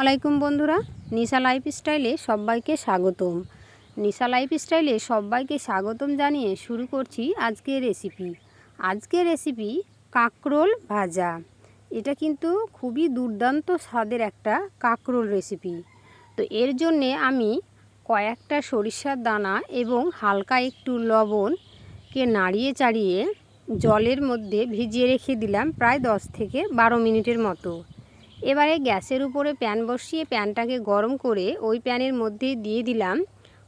আলাইকুম বন্ধুরা, নিশা লাইফ স্টাইলে সবাইকে স্বাগতম। নিশা লাইফ স্টাইলে সবাইকে স্বাগতম জানিয়ে শুরু করছি আজকের রেসিপি। আজকের রেসিপি কাঁকরোল ভাজা। এটা কিন্তু খুবই দুর্দান্ত স্বাদের একটা কাঁকরোল রেসিপি। তো এর জন্যে আমি কয়েকটা সরিষার দানা এবং হালকা একটু লবণকে নাড়িয়ে চাড়িয়ে জলের মধ্যে ভিজিয়ে রেখে দিলাম প্রায় দশ থেকে বারো মিনিটের মতো। এবারে গ্যাসের উপরে প্যান বসিয়ে প্যানটাকে গরম করে ওই প্যানের মধ্যে দিয়ে দিলাম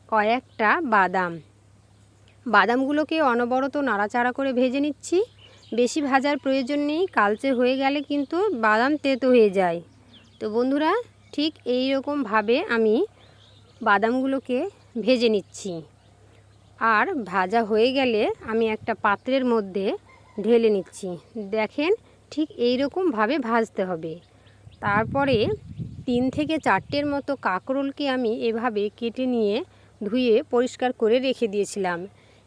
কয়েকটা বাদাম। বাদামগুলোকে অনবরত নাড়াচাড়া করে ভেজে নিচ্ছি। বেশি ভাজার প্রয়োজন নেই, কালচে হয়ে গেলে কিন্তু বাদাম তেতো হয়ে যায়। তো বন্ধুরা, ঠিক এই রকমভাবে আমি বাদামগুলোকে ভেজে নিচ্ছি। আর ভাজা হয়ে গেলে আমি একটা পাত্রের মধ্যে ঢেলে নিচ্ছি। দেখেন, ঠিক এই রকমভাবে ভাজতে হবে। তারপরে তিন থেকে চারটের মতো কাঁকরোলকে আমি এভাবে কেটে নিয়ে ধুয়ে পরিষ্কার করে রেখে দিয়েছিলাম।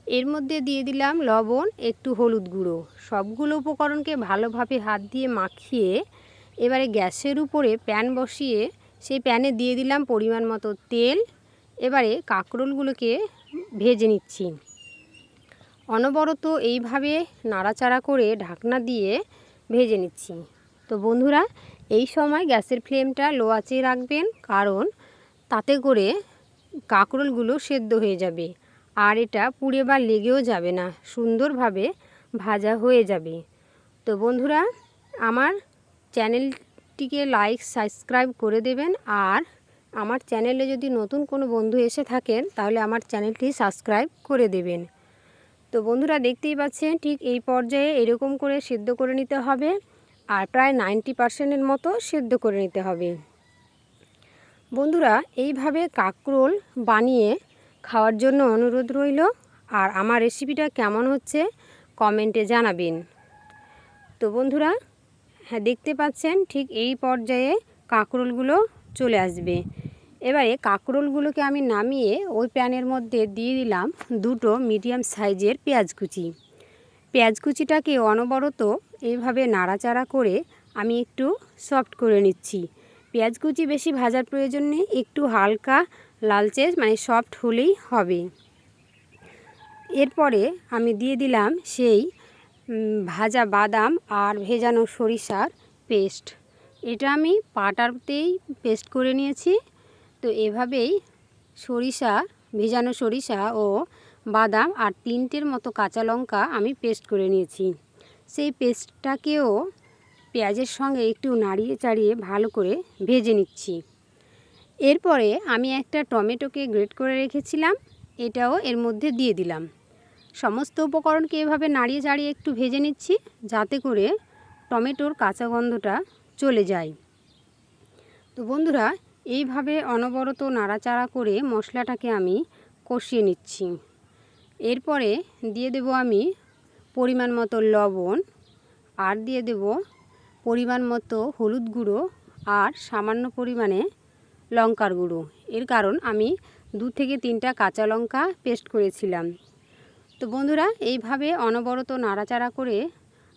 এর মধ্যে দিয়ে দিলাম লবণ, একটু হলুদ গুঁড়ো। সবগুলো উপকরণকে ভালোভাবে হাত দিয়ে মাখিয়ে এবারে গ্যাসের উপরে প্যান বসিয়ে সেই প্যানে দিয়ে দিলাম পরিমাণ মতো তেল। এবারে কাঁকরোলগুলোকে ভেজে নিচ্ছি। অনবরত এইভাবে নাড়াচাড়া করে ঢাকনা দিয়ে ভেজে নিচ্ছি। তো বন্ধুরা এই সময় গ্যাসের ফ্লেমটা লো আঁচে রাখবেন, কারণ তাতে করে কাঁকরোলগুলো সেদ্ধ হয়ে যাবে। আর এটা পুড়ে বা লেগেও যাবে না, সুন্দরভাবে ভাজা হয়ে যাবে। তো বন্ধুরা, আমার চ্যানেলটিকে লাইক সাবস্ক্রাইব করে দেবেন, আর আমার চ্যানেলে যদি নতুন কোনো বন্ধু এসে থাকেন, তাহলে আমার চ্যানেলটি সাবস্ক্রাইব করে দেবেন। তো বন্ধুরা, দেখতেই পাচ্ছেন, ঠিক এই পর্যায়ে এরকম করে সিদ্ধ করে নিতে হবে। আর প্রায় নাইনটি পার্সেন্টের মতো সেদ্ধ করে নিতে হবে। বন্ধুরা, এইভাবে কাকরোল বানিয়ে খাওয়ার জন্য অনুরোধ রইল। আর আমার রেসিপিটা কেমন হচ্ছে কমেন্টে জানাবেন। তো বন্ধুরা হ্যাঁ দেখতে পাচ্ছেন ঠিক এই পর্যায়ে কাঁকরোলগুলো চলে আসবে। এবারে কাঁকরোলগুলোকে আমি নামিয়ে ওই প্যানের মধ্যে দিয়ে দিলাম দুটো মিডিয়াম সাইজের পেঁয়াজ কুচি। পেঁয়াজ কুচিটাকে অনবরত এইভাবে নাড়াচাড়া করে আমি একটু সফট করে নিচ্ছি। পেঁয়াজ কুচি বেশি ভাজার প্রয়োজন নেই, একটু হালকা লালচে মানে সফট হলেই হবে। এরপরে আমি দিয়ে দিলাম সেই ভাজা বাদাম আর ভেজানো সরিষার পেস্ট। এটা আমি পাটারতেই পেস্ট করে নিয়েছি। তো এভাবেই সরিষা, ভেজানো সরিষা ও বাদাম আর তিনটের মতো কাঁচা লঙ্কা আমি পেস্ট করে নিয়েছি। সেই পেস্টটাকেও পেঁয়াজের সঙ্গে একটু নাড়িয়ে চাড়িয়ে ভালো করে ভেজে নিচ্ছি। এরপরে আমি একটা টমেটোকে গ্রেট করে রেখেছিলাম, এটাও এর মধ্যে দিয়ে দিলাম। সমস্ত উপকরণকে এভাবে নাড়িয়ে চাড়িয়ে একটু ভেজে নিচ্ছি, যাতে করে টমেটোর কাঁচা গন্ধটা চলে যায়। তো বন্ধুরা, এইভাবে অনবরত নাড়াচাড়া করে মশলাটাকে আমি কষিয়ে নিচ্ছি। এরপরে দিয়ে দেব আমি পরিমাণ মতো লবণ, আর দিয়ে দেব পরিমাণ মতো হলুদ গুঁড়ো আর সামান্য পরিমাণে লঙ্কার গুঁড়ো। এর কারণ আমি দু থেকে তিনটা কাঁচা লঙ্কা পেস্ট করেছিলাম। তো বন্ধুরা, এইভাবে অনবরত নাড়াচাড়া করে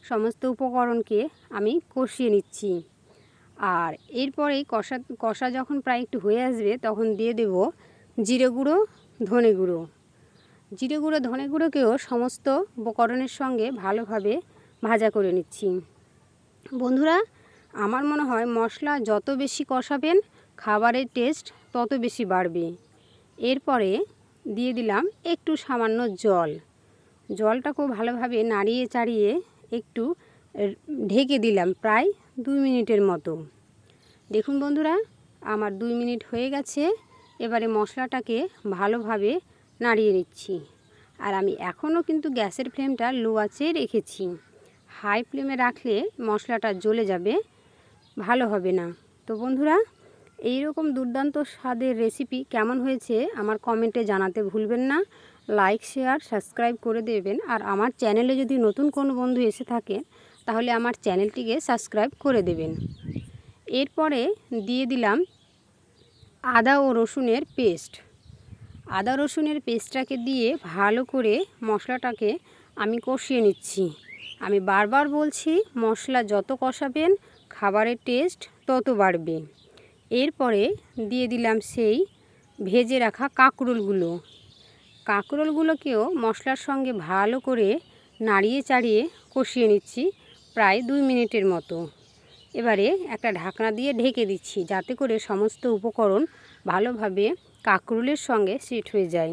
সমস্ত উপকরণকে আমি কষিয়ে নিচ্ছি। আর এরপরেই কষা কষা যখন প্রায় একটু হয়ে আসবে, তখন দিয়ে দেব জিরে গুঁড়ো, ধনে গুঁড়ো। জিরে গুঁড়ো, ধনে গুঁড়োকেও সমস্ত উপকরণের সঙ্গে ভালোভাবে ভাজা করে নিচ্ছি। বন্ধুরা, আমার মনে হয় মশলা যত বেশি কষাবেন, খাবারের টেস্ট তত বেশি বাড়বে। এরপরে দিয়ে দিলাম একটু সামান্য জল। জলটা খুব ভালোভাবে নাড়িয়ে চাড়িয়ে একটু ঢেকে দিলাম প্রায় দুই মিনিটের মতো। দেখুন বন্ধুরা, আমার দুই মিনিট হয়ে গেছে। এবারে মশলাটাকে ভালোভাবে নাড়িয়ে নিচ্ছি। আর আমি এখনও কিন্তু গ্যাসের ফ্লেমটা লো আছে রেখেছি। হাই ফ্লেমে রাখলে মশলাটা জ্বলে যাবে, ভালো হবে না। তো বন্ধুরা এই রকম দুর্দান্ত স্বাদের রেসিপি কেমন হয়েছে আমার কমেন্টে জানাতে ভুলবেন না। লাইক, শেয়ার, সাবস্ক্রাইব করে দেবেন। আর আমার চ্যানেলে যদি নতুন কোনো বন্ধু এসে থাকে, তাহলে আমার চ্যানেলটিকে সাবস্ক্রাইব করে দেবেন। এরপরে দিয়ে দিলাম আদা ও রসুনের পেস্ট। আদা রসুনের পেস্টটাকে দিয়ে ভালো করে মশলাটাকে আমি কষিয়ে নিচ্ছি। আমি বারবার বলছি, মশলা যত কষাবেন, খাবারের টেস্ট তত বাড়বে। এরপরে দিয়ে দিলাম সেই ভেজে রাখা কাঁকরোলগুলো। কাঁকরোলগুলোকেও মশলার সঙ্গে ভালো করে নাড়িয়ে চাড়িয়ে কষিয়ে নিচ্ছি প্রায় দুই মিনিটের মতো। এবারে একটা ঢাকনা দিয়ে ঢেকে দিচ্ছি, যাতে করে সমস্ত উপকরণ ভালোভাবে কাঁকরোলের সঙ্গে সেট হয়ে যায়।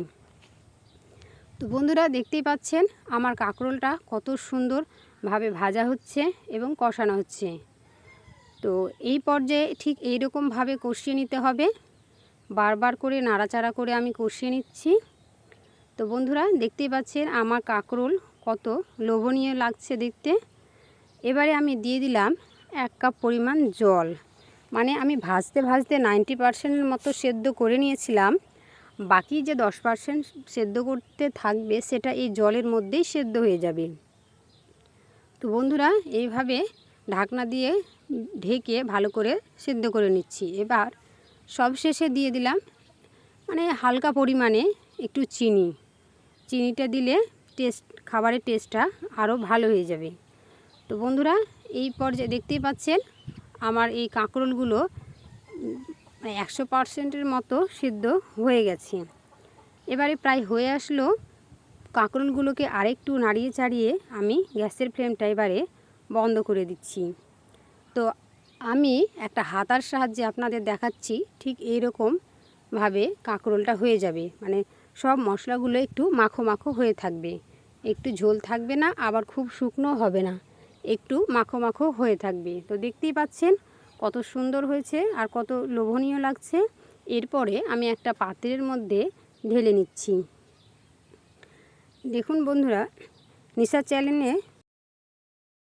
তো বন্ধুরা, দেখতেই পাচ্ছেন আমার কাঁকরোলটা কত সুন্দরভাবে ভাজা হচ্ছে এবং কষানো হচ্ছে। তো এই পর্যায়ে ঠিক এইরকমভাবে কষিয়ে নিতে হবে। বারবার করে নাড়াচাড়া করে আমি কষিয়ে নিচ্ছি। তো বন্ধুরা, দেখতেই পাচ্ছেন আমার কাঁকরোল কত লোভনীয় লাগছে দেখতে। এবারে আমি দিয়ে দিলাম এক কাপ পরিমাণ জল। মানে আমি ভাজতে ভাজতে নাইনটি পারসেন্টের মতো সেদ্ধ করে নিয়েছিলাম। বাকি যে দশ পারসেন্ট সেদ্ধ করতে থাকবে, সেটা এই জলের মধ্যেই সেদ্ধ হয়ে যাবে। তো বন্ধুরা, এইভাবে ঢাকনা দিয়ে ঢেকে ভালো করে সেদ্ধ করে নিচ্ছি। এবার সবশেষে দিয়ে দিলাম মানে হালকা পরিমাণে একটু চিনি। চিনিটা দিলে টেস্ট, খাবারের টেস্টটা আরও ভালো হয়ে যাবে। তো বন্ধুরা এই পর্যায়ে দেখতেই পাচ্ছেন আমার এই কাঁকরোলগুলো একশো পারসেন্টের মতো সিদ্ধ হয়ে গেছে। এবারে প্রায় হয়ে আসলো কাঁকরোলগুলোকে আরেকটু নাড়িয়ে চাড়িয়ে আমি গ্যাসের ফ্লেমটা এবারে বন্ধ করে দিচ্ছি। তো আমি একটা হাতার সাহায্যে আপনাদের দেখাচ্ছি ঠিক এই রকমভাবে কাঁকরোলটা হয়ে যাবে। মানে সব মশলাগুলো একটু মাখো মাখো হয়ে থাকবে। একটু ঝোল থাকবে না, আবার খুব শুকনো হবে না। একটু মাখো মাখো হয়ে থাকবে। তো দেখতেই পাচ্ছেন কত সুন্দর হয়েছে আর কত লোভনীয় লাগছে। এরপরে আমি একটা পাত্রের মধ্যে ঢেলে নিচ্ছি। দেখুন বন্ধুরা, নিশা চ্যানেলে